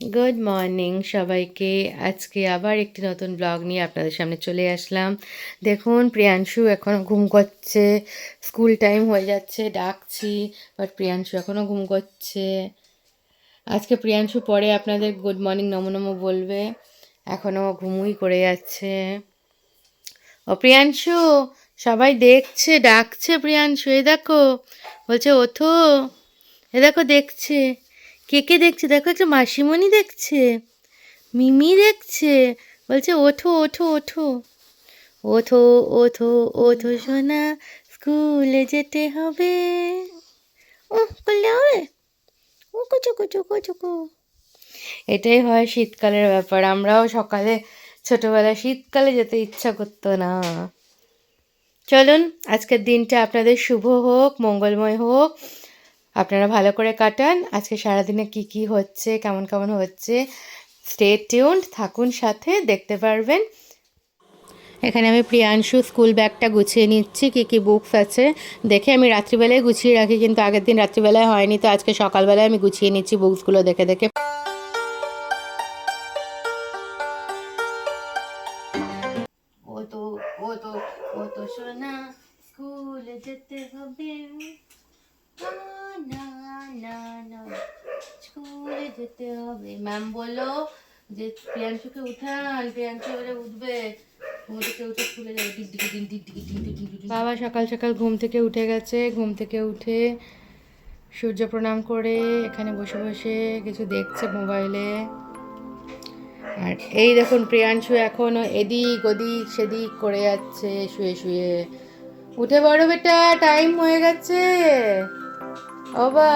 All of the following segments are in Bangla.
গুড মর্নিং সবাইকে। আজকে আবার একটি নতুন ব্লগ নিয়ে আপনাদের সামনে চলে আসলাম। দেখুন, প্রিয়াংশু এখনও ঘুম করছে। স্কুল টাইম হয়ে যাচ্ছে, ডাকছি বাট প্রিয়াংশু এখনও ঘুম করছে। আজকে প্রিয়াংশু পরে আপনাদের গুড মর্নিং নমো নমো বলবে। এখনও ঘুমুই করে যাচ্ছে। ও প্রিয়াংশু, সবাই দেখছে, ডাকছে প্রিয়াংশু, এ দেখো। বলছে, ওঠো। এ দেখো, দেখছে। কে কে দেখছে? দেখো একটা মাসিমণি দেখছে, মিমি দেখছে, বলছে, ওঠো ওঠো ওঠো ওঠো ওঠো ওঠো সোনা, স্কুলে যেতে হবে। ও করলে হবে? ও কুচু কুচু কুচু কু এটাই হয় শীতকালের ব্যাপার। আমরাও সকালে, ছোটবেলায় শীতকালে যেতে ইচ্ছা করতো না। চলুন, আজকের দিনটা আপনাদের শুভ হোক, মঙ্গলময় হোক। আপনারা ভালো করে কাটান। আজকে সারাদিনে কি কি হচ্ছে, কেমন কেমন হচ্ছে স্টে টিউন্ড থাকুন সাথে, দেখতে পারবেন। এখানে আমি প্রিয়াংশু স্কুল ব্যাগটা গুছিয়ে নিচ্ছি, কী কী বুকস আছে। দেখে আমি রাত্রিবেলায় গুছিয়ে রাখি, কিন্তু আগের দিন রাত্রিবেলায় হয়নি, তো আজকে সকালবেলায় আমি গুছিয়ে নিচ্ছি বুকসগুলো দেখে দেখে। যেতে হবে। ম্যাম বলল যে, প্রিয়াংশুকে উঠান প্রিয়াংশু এবারে উঠবে। বাবা সকাল সকাল ঘুম থেকে উঠে গেছে। ঘুম থেকে উঠে সূর্য প্রণাম করে এখানে বসে বসে কিছু দেখছে মোবাইলে। আর এই দেখুন, প্রিয়াংশু এখনও এদিক ওদিক সেদিক করে যাচ্ছে, শুয়ে শুয়ে। উঠে বড় বেটা টাইম হয়ে গেছে। ওবা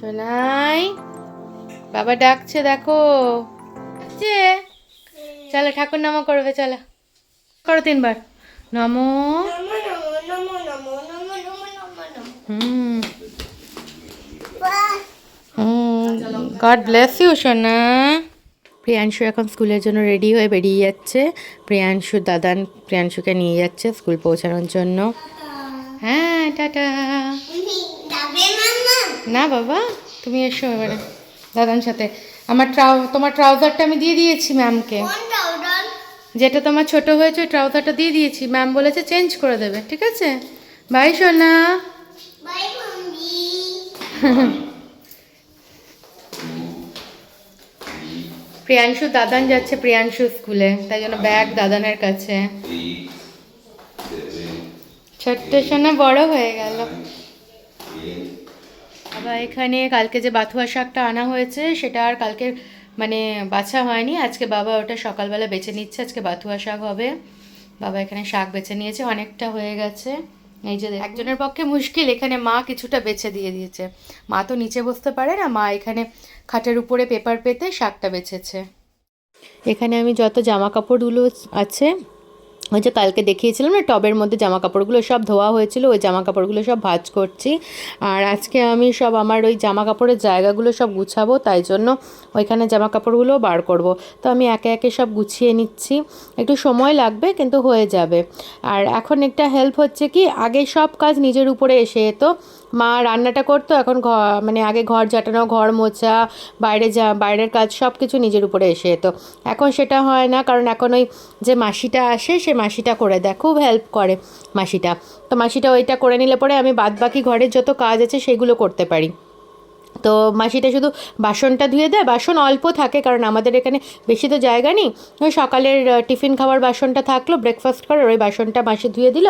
শোনাই বাবা ডাকছে, দেখো। ডাকছে? চলো, ঠাকুর নামা করবে, চলো। করো তিনবার। নমো। গড ব্লেস ইউ সোনা। প্রিয়াংশু এখন স্কুলের জন্য রেডি হয়ে বেরিয়ে যাচ্ছে। প্রিয়াংশু দাদান প্রিয়াংশুকে নিয়ে যাচ্ছে স্কুল পৌঁছানোর জন্য। হ্যাঁ টাটা। না বাবা তুমি এসো এবারে। দাদার সাথে। আমার ট্রাউ তোমার ট্রাউজারটা আমি দিয়ে দিয়েছি ম্যামকে যেটা তোমার ছোট হয়েছে ওই ট্রাউজারটা দিয়ে দিয়েছি। ম্যাম বলেছে চেঞ্জ করে দেবে ঠিক আছে? বাই সোনা। প্রিয়াংশু দাদান যাচ্ছে প্রিয়াংশু স্কুলে। তাই জন্য ব্যাগ দাদানের কাছে। ছোট্ট সোনা বড় হয়ে গেল। আবার এখানে কালকে যে বাথুয়া শাকটা আনা হয়েছে, সেটা আর কালকে মানে বাছা হয়নি। আজকে বাবা ওটা সকালবেলা বেছে নিচ্ছে, আজকে বাথুয়া শাক হবে। বাবা এখানে শাক বেছে নিয়েছে, অনেকটা হয়ে গেছে। এই যে একজনের পক্ষে মুশকিল, এখানে মা কিছুটা বেছে দিয়ে দিয়েছে। মা তো নিচে বসতে পারে না, মা এখানে খাটের উপরে পেপার পেতে শাকটা বেছেছে। এখানে আমি যত জামা কাপড়গুলো আছে ওই যে কালকে দেখিয়েছিলাম না, টবের মধ্যে জামা কাপড়গুলো সব ধোয়া হয়েছিল, ওই জামা কাপড়গুলো সব ভাজ করছি। আর আজকে আমি সব আমার ওই জামা কাপড়ের জায়গাগুলো সব গুছাবো, তাই জন্য ওইখানে জামা কাপড়গুলো বার করব। তো আমি একে একে সব গুছিয়ে নিচ্ছি। একটু সময় লাগবে, কিন্তু হয়ে যাবে। আর এখন একটা হেল্প হচ্ছে কি, আগে সব কাজ নিজের উপরে এসে যেত মা রান্নাটা করতো, এখন মানে আগে ঘর ঝাঁটানো, ঘর মোছা, বাইরে যা, বাইরের কাজ সব কিছু নিজের উপরে এসে যেত। এখন সেটা হয় না, কারণ এখন ওই যে মাসিটা আসে, সে মাসিটা করে দেয়, খুব হেল্প করে মাসিটা। তো মাসিটা ওইটা করে নিলে পরে আমি বাদ বাকি ঘরের যত কাজ আছে সেগুলো করতে পারি। তো মাসিটা শুধু বাসনটা ধুয়ে দেয়, বাসন অল্প থাকে কারণ আমাদের এখানে বেশি তো জায়গা নেই। ওই সকালের টিফিন খাওয়ার বাসনটা থাকল ব্রেকফাস্ট করার ওই বাসনটা মাসি ধুয়ে দিল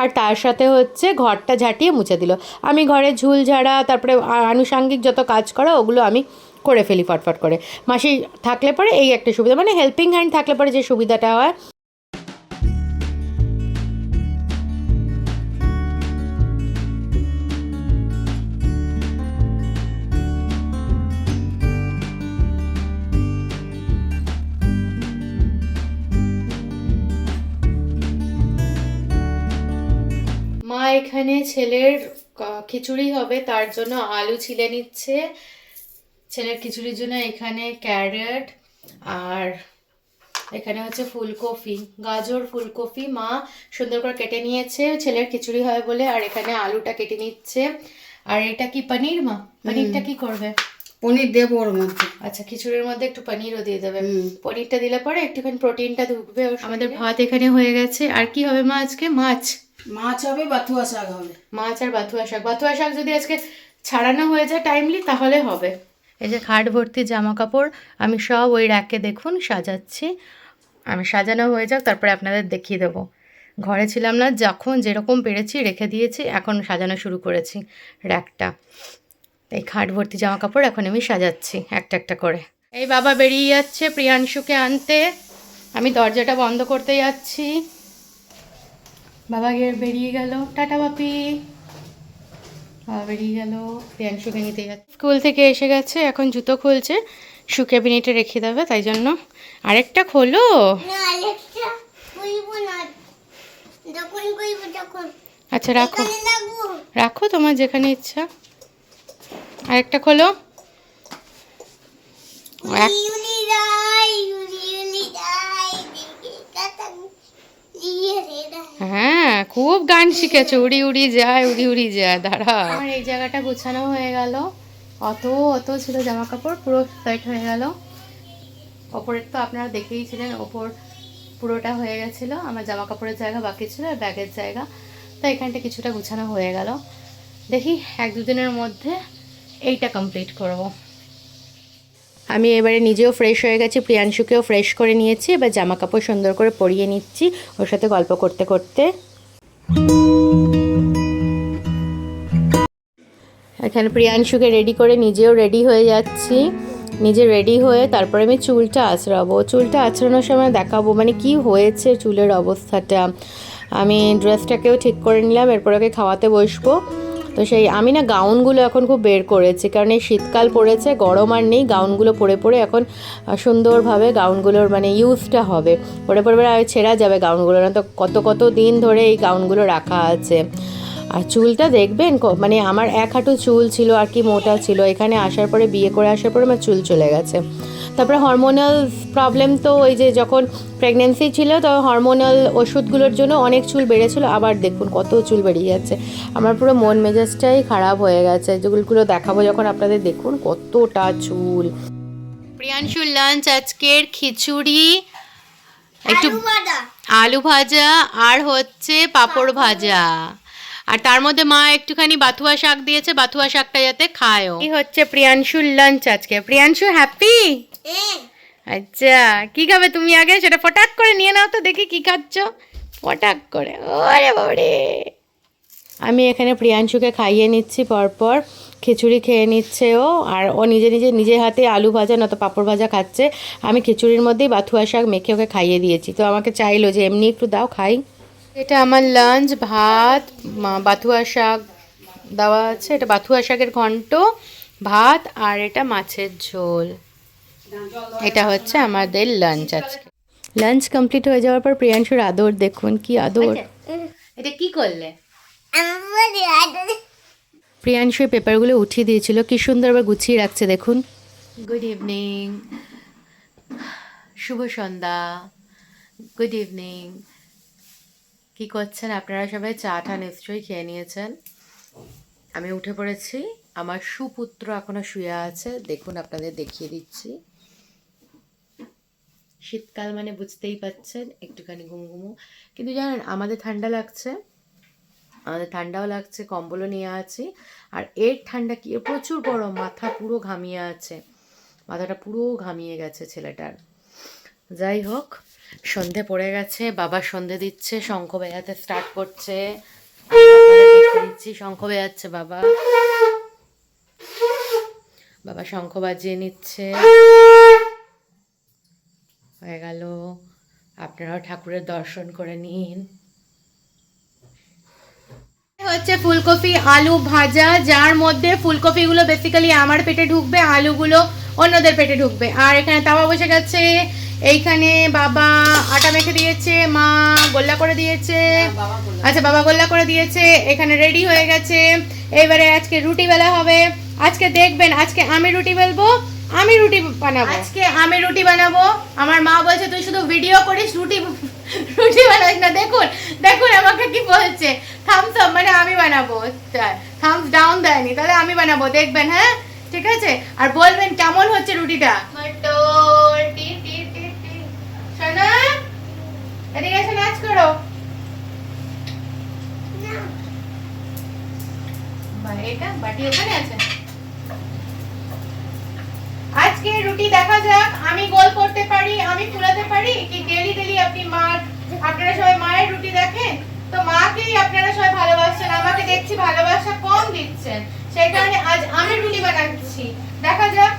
আর তার সাথে হচ্ছে ঘরটা ঝাঁটিয়ে মুছে দিল। আমি ঘরে ঝুল ঝাড়া, তারপরে আনুষাঙ্গিক যত কাজ করা, ওগুলো আমি করে ফেলি ফটফট করে। মাসি থাকলে পরে এই একটা সুবিধা মানে হেল্পিং হ্যান্ড থাকলে পরে যে সুবিধাটা হয় এখানে ছেলের খিচুড়ি হবে তার জন্য আলু ছিলে নিচ্ছে। ছেলের খিচুড়ির জন্য এখানে ক্যারেট আর এখানে হচ্ছে ফুলকপি গাজর ফুলকপি। মা সুন্দর করে কেটে নিয়েছে ছেলের খিচুড়ি হয় বলে আর এখানে আলুটা কেটে নিচ্ছে। আর এটা কি পনির মা? পনিরটা কি করবে? পনির দেবো ওর মধ্যে। আচ্ছা খিচুড়ির মধ্যে একটু পনিরও দিয়ে দেবে। পনিরটা দিলে পরে একটুখানি প্রোটিনটা ঢুকবে আমাদের ভাত এখানে হয়ে গেছে। আর কি হবে মা আজকে? মাছ। মাছ হবে, বাথুয়া শাক হবে। মাছ আর বাথুয়া শাক। বাথুয়া শাক যদি আজকে ছাড়ানো হয়ে যায় টাইমলি তাহলে হবে। এই যে খাট ভর্তি জামা কাপড় আমি সব ওই র্যাকে দেখুন, সাজাচ্ছি। আমি সাজানো হয়ে যাক, তারপরে আপনাদের দেখিয়ে দেবো। ঘরে ছিলাম না, যখন যেরকম পেরেছি রেখে দিয়েছি, এখন সাজানো শুরু করেছি র্যাকটা এই খাট ভর্তি জামা কাপড় এখন আমি সাজাচ্ছি, একটা একটা করে। এই বাবা বেরিয়ে যাচ্ছে প্রিয়াংশুকে আনতে। আমি দরজাটা বন্ধ করতে যাচ্ছি। বাবা বেরিয়ে গেল। টাটা বাপি। বাবা বেরিয়ে গেল। প্রিয়াংশুকে নিতে যাচ্ছে। স্কুল থেকে এসে গেছে এখন জুতো খুলছে। শু ক্যাবিনেটে রেখে দেবে তাই জন্য। আরেকটা খোলো। আচ্ছা রাখো। রাখো তোমার যেখানে ইচ্ছা। আরেকটা খোলো। এক- খুব গান শিখেছো উড়ি উড়ি যায় উড়ি উড়ি যায় দাঁড়া। আমার এই জায়গাটা গুছানো হয়ে গেল। অত অত ছিল জামা কাপড় পুরো সেট হয়ে গেল। ওপরের তো আপনারা দেখেই ছিলেন ওপর পুরোটা হয়ে গেছিল। আমার জামা কাপড়ের জায়গা বাকি ছিল আর ব্যাগের জায়গা। তো এখানটা কিছুটা গুছানো হয়ে গেল। দেখি এক দুদিনের মধ্যে এইটা কমপ্লিট করব। আমি এবারে নিজেও ফ্রেশ হয়ে গেছি প্রিয়াংশুকেও ফ্রেশ করে নিয়েছি। এবার জামা কাপড় সুন্দর করে পরিয়ে নিচ্ছি ওর সাথে গল্প করতে করতে। এখানে প্রিয়াংশুকে রেডি করে নিজেও রেডি হয়ে যাচ্ছি। নিজে রেডি হয়ে তারপরে আমি চুলটা আঁচড়াবো চুলটা আঁচড়ানোর সময় দেখাবো মানে কি হয়েছে চুলের অবস্থাটা। আমি ড্রেসটাকেও ঠিক করে নিলাম, এরপর ওকে খাওয়াতে বসবো। তো সেই আমি না গাউনগুলো এখন খুব বের করেছি, কারণ এই শীতকাল পড়েছে, গরম আর নেই, গাউনগুলো পরে পরে এখন সুন্দরভাবে গাউনগুলোর মানে ইউজটা হবে। পরে পরে ছেঁড়া যাবে গাউনগুলো না, তো কত কত দিন ধরে এই গাউনগুলো রাখা আছে। আর চুলটা দেখবেন মানে আমার এক হাঁটু চুল ছিল আর কি মোটা ছিল এখানে আসার পরে বিয়ে করে আসার পরে আমার চুল চলে গেছে। তারপরে হরমোনাল প্রবলেম তো ওই যে যখন প্রেগনেন্সি ছিল তো হরমোনাল ওষুধগুলোর জন্য অনেক চুল বেড়েছিল আবার দেখুন কত চুল বেরিয়ে যাচ্ছে। আমার পুরো মন মেজাজটাই খারাপ হয়ে গেছে যেগুলো দেখাবো যখন আপনাদের দেখুন কতটা চুল। প্রিয়াংশুর লাঞ্চ আজকের খিচুড়ি একটু আলু ভাজা আর হচ্ছে পাঁপড় ভাজা। আর তার মধ্যে মা একটুখানি বাথুয়া শাক দিয়েছে বাথুয়া শাকটা যাতে খায়ও। কি হচ্ছে প্রিয়াংশুর লাঞ্চ আজকে। প্রিয়াংশু হ্যাপি হ্যাঁ। আচ্ছা কি খাবে তুমি আগে? সেটা ফটাক করে নিয়ে নাও তো দেখি কি খাচ্ছ। ফটাক করে। ওরে বাবারে। আমি এখানে প্রিয়াংশুকে খাইয়ে নিচ্ছি পরপর। খিচুড়ি খেয়ে নিচ্ছে ও আর ও নিজে নিজে নিজের হাতে আলু ভাজা নয়তো পাঁপড় ভাজা খাচ্ছে। আমি খিচুড়ির মধ্যেই বাথুয়া শাক মেখে ওকে খাইয়ে দিয়েছি। তো আমাকে চাইলো যে এমনি একটু দাও খাই। এটা আমার লাঞ্চ ভাত বাথুয়া শাক দেওয়া আছে। এটা বাথুয়া শাকের ঘন্ট ভাত আর এটা মাছের ঝোল। এটা হচ্ছে আমাদের লাঞ্চ আজকে। লাঞ্চ কমপ্লিট হয়ে যাওয়ার পর প্রিয়াংশুর আদর দেখুন কি আদর। এটা কি করলে? প্রিয়াংশু পেপারগুলো উঠিয়ে দিয়েছিল কি সুন্দর আবার গুছিয়ে রাখছে দেখুন। গুড ইভিনিং শুভ সন্ধ্যা। গুড ইভিনিং কি করছেন? আপনারা সবাই চাটা নিশ্চয়ই খেয়ে নিয়েছেন। আমি উঠে পড়েছি। আমার সুপুত্র এখনও শুয়ে আছে। দেখুন, আপনাদের দেখিয়ে দিচ্ছি। শীতকাল মানে বুঝতেই পাচ্ছেন, একটুখানি ঘুম ঘুমু কিন্তু জানেন, আমাদের ঠান্ডা লাগছে। আমাদের ঠান্ডাও লাগছে, কম্বলও নিয়ে আছি। আর এর ঠান্ডা কি? প্রচুর গরম, মাথা পুরো ঘামিয়ে আছে। মাথাটা পুরো ঘামিয়ে গেছে ছেলেটার। যাই হোক, সন্ধে পড়ে গেছে, বাবা সন্ধে দিচ্ছে, শঙ্খ বেজাতে স্টার্ট করছে। দিচ্ছি, শঙ্খ বেজাচ্ছে বাবা। বাবা শঙ্খ বাজিয়ে নিচ্ছে। হয়ে গেল। আপনারাও ঠাকুরের দর্শন করে নিন। হচ্ছে ফুলকপি আলু ভাজা, যার মধ্যে ফুলকপিগুলো বেসিক্যালি আমার পেটে ঢুকবে, আলুগুলো অন্যদের পেটে ঢুকবে। আর এখানে তাওয়া বসে গেছে। এইখানে বাবা আটা মেখে দিয়েছে মা গোল্লা করে দিয়েছে। আচ্ছা বাবা গোল্লা করে দিয়েছে এখানে রেডি হয়ে গেছে। এবারে আজকে রুটি বেলা হবে। আজকে দেখবেন আজকে আমি রুটি বেলবো আমি রুটি বানাবো। আজকে আমি রুটি বানাবো। আমার মা বলছে তুই শুধু ভিডিও করিস রুটি রুটি বানাস না। দেখুন দেখুন আমাকে কি বলছে। থামস আপ মানে আমি বানাবো। থামস ডাউন দেয়নি তাহলে আমি বানাবো। দেখবেন হ্যাঁ? ঠিক আছে? আর বলবেন কেমন হচ্ছে রুটিটা? টি মায়ের রুটি দেখেন? তো মাকেই আপনারা সবাই ভালোবাসছেন, আমাকে দেখছি ভালোবাসা কম দিচ্ছেন। সেই কারণে আজ আমি রুটি বানাচ্ছি। দেখা যাক।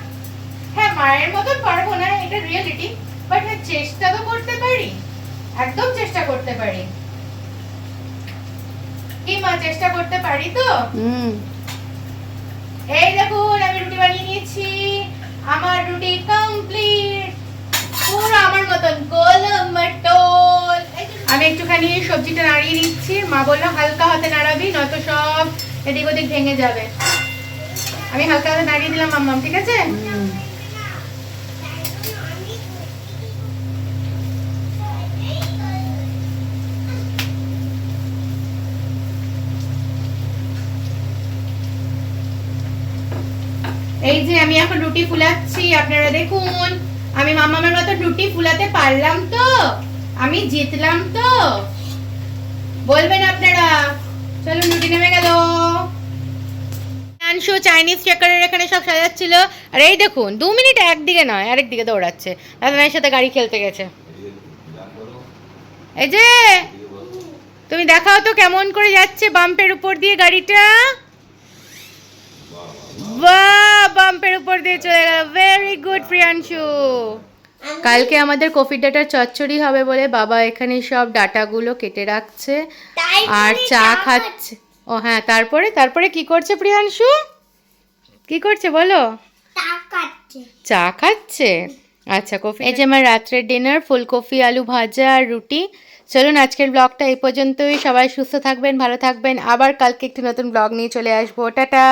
হ্যাঁ মায়ের মতন পারব না, এটা রিয়েলিটি বাট হ্যাঁ চেষ্টা তো করতে পারি একদম চেষ্টা করতে পারি কি মা চেষ্টা করতে পারি তো এই দেখুন আমি রুটি বানিয়ে নিয়েছি আমার রুটি কমপ্লিট পুরো আমার মতন গোল মটল আমি একটুখানি সবজিটা নাড়িয়ে নিচ্ছি মা বলল হালকা হাতে নাড়াবি নয়তো সব এদিক ওদিক ভেঙে যাবে আমি হালকা হাতে নাড়িয়ে দিলাম মাম্মাম ঠিক আছে এই যে আমি এখন রুটি ফুলাচ্ছি, আপনারা দেখুন। আমি মামামের মতো রুটি ফুলাতে পারলাম তো? আমি জিতলাম তো? বলবেন আপনারা। চলুন, রুটি নেমে গেল। আনশু চাইনিজ চেকারের এখানে সব সাজাচ্ছিল। আর এই দেখুন, দু মিনিট একদিকে নয় আরেক দিকে দৌড়াচ্ছে। দাদানের সাথে গাড়ি খেলতে গেছে। এই যে, তুমি দেখাও তো কেমন করে যাচ্ছে বাম্পের উপর দিয়ে গাড়িটা। বাম্পের উপর দিয়ে চলে গেল। Very good Priyanshu. কালকে আমাদের কফি ডাটার চচ্চড়ি হবে বলে বাবা এখানে সব ডাটাগুলো কেটে রাখছে। আর চা খাচ্ছে ও হ্যাঁ তারপরে তারপরে কি করছে প্রিয়াংশু? কি করছে বলো? চা খাচ্ছে। আচ্ছা কফি এই যে আমার রাত্রের ডিনার ফুলকপি আলু ভাজা আর রুটি। চলুন আজকের ব্লগটা এই পর্যন্তই। সবাই সুস্থ থাকবেন ভালো থাকবেন। আবার কালকে একটি নতুন ব্লগ নিয়ে চলে আসব। টাটা!